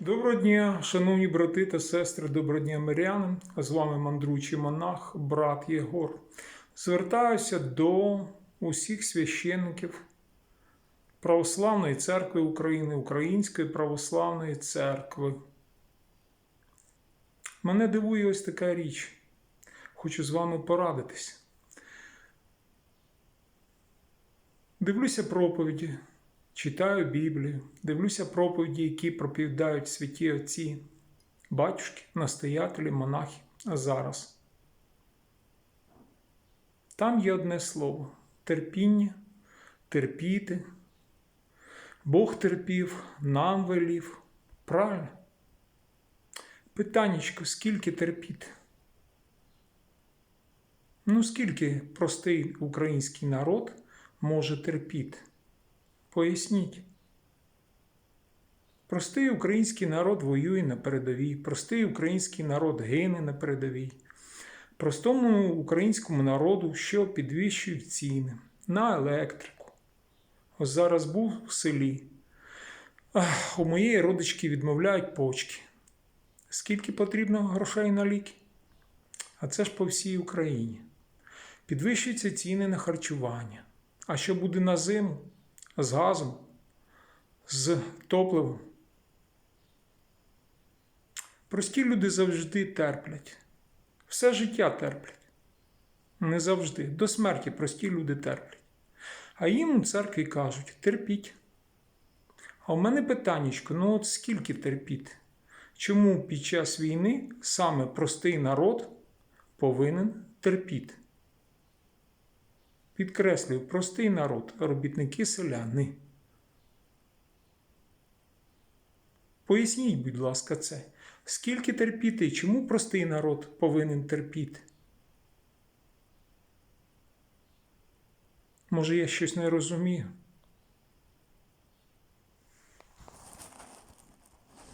Доброго дня, шановні брати та сестри, доброго дня миряни. З вами мандручий монах, брат Єгор. Звертаюся до усіх священників Православної церкви України, Української православної церкви. Мене дивує ось така річ. Хочу з вами порадитись. Дивлюся проповіді, читаю Біблію, дивлюся проповіді, які проповідають святі отці, батюшки, настоятелі, монахи. Зараз. Там є одне слово терпіння, терпіти. Бог терпів, нам велів. Правильно? Питаннячко, скільки терпіти? Ну, скільки простий український народ може терпіти? Поясніть. Простий український народ воює на передовій, простий український народ гине на передовій. Простому українському народу, що підвищують ціни на електрику. Ось зараз був в селі. Ах, у моєї родички відмовляють почки. Скільки потрібно грошей на ліки? А це ж по всій Україні. Підвищуються ціни на харчування. А що буде на зиму? З газом, з топливом. Прості люди завжди терплять. Все життя терплять. Не завжди. До смерті прості люди терплять. А їм у церкві кажуть: терпіть. А в мене питаннячко: ну от скільки терпіти? Чому під час війни саме простий народ повинен терпіти? Підкреслюю, простий народ, робітники селяни. Поясніть, будь ласка, це. Скільки терпіти і чому простий народ повинен терпіти? Може, я щось не розумію?